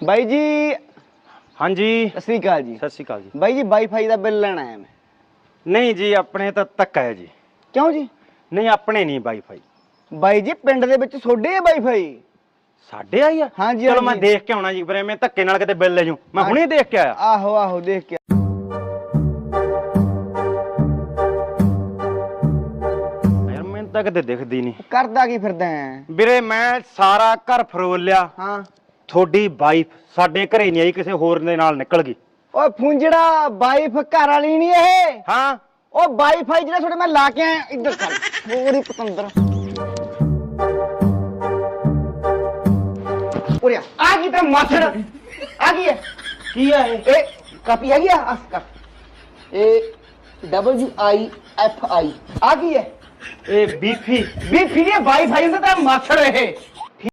ਬਾਈ ਜੀ ਹਾਂਜੀ। ਸਤਿ ਸ੍ਰੀ ਅਕਾਲ ਜੀ। ਸਤਿ ਸ਼੍ਰੀ ਅਕਾਲ ਜੀ। ਬਾਈ ਜੀ ਵਾਈਫਾਈ ਦਾ ਬਿੱਲ ਲੈਣ ਆਇਆ ਮੈਂ। ਨਹੀਂ ਜੀ ਆਪਣੇ ਤਾਂ ਧੱਕਾ ਹੈ ਜੀ। ਕਿਉਂ ਜੀ? ਨਹੀਂ ਆਪਣੇ ਨਹੀਂ ਵਾਈਫਾਈ ਬਾਈ ਜੀ ਪਿੰਡ ਦੇ ਵਿੱਚ ਹੈ ਵਾਈਫਾਈ ਸਾਡੇ ਆਈ ਆ? ਹਾਂਜੀ, ਚਲੋ ਮੈਂ ਹਾਂਜੀ। ਦੇਖ ਕੇ ਆਉਣਾ ਜੀ ਪਰ ਮੈਂ ਧੱਕੇ ਨਾਲ ਕਿਤੇ ਬਿੱਲ ਲੈ ਜੂ ਮੈਂ ਹੁਣੇ ਦੇਖ ਕੇ ਆਇਆ। ਆਹੋ ਆਹੋ ਦੇਖ ਕੇ ਤਾਂ ਕਿਤੇ ਦਿਖਦੀ ਨਹੀਂ। ਕਰਦਾ ਕੀ ਫਿਰਦਾ ਹੈ? ਵੀਰੇ ਮੈਂ ਸਾਰਾ ਘਰ ਫਰੋਲ ਲਿਆ। ਹਾਂ। ਤੁਹਾਡੀ ਵਾਈਫ ਸਾਡੇ ਘਰੇ ਨਹੀਂ ਆਈ ਕਿਸੇ ਹੋਰ ਦੇ ਨਾਲ ਨਿਕਲ ਗਈ। ਓਏ ਫੁੰਜੜਾ ਵਾਈਫ ਘਰ ਵਾਲੀ ਨਹੀਂ ਇਹ? ਹਾਂ। ਉਹ ਵਾਈਫਾਈ ਜਿਹੜਾ ਤੁਹਾਡੇ ਮੈਂ ਲਾ ਕੇ ਆਇਆ ਇੱਧਰ ਕਰ ਥੋੜੀ ਪਤੰਦਰ। ਉਰਿਆ ਆ। ਗਈ ਤਾਂ ਮਾਛੜ? ਆ ਗਈ ਹੈ? ਕੀ ਆ ਇਹ? ਇਹ ਕਾਪੀ ਹੈਗੀ ਆ ਆ ਕਰ ਇਹ ਡਬਲਯੂ ਆਈ ਐਫ ਆਈ ਆ ਗਈ ਹੈ? ਇਹ ਬੀਫੀ ਵੀ ਫਿਰ ਇਹ ਵਾਈਫਾਈ ਦਾ ਤਾਂ ਮਾਛੜ ਇਹ।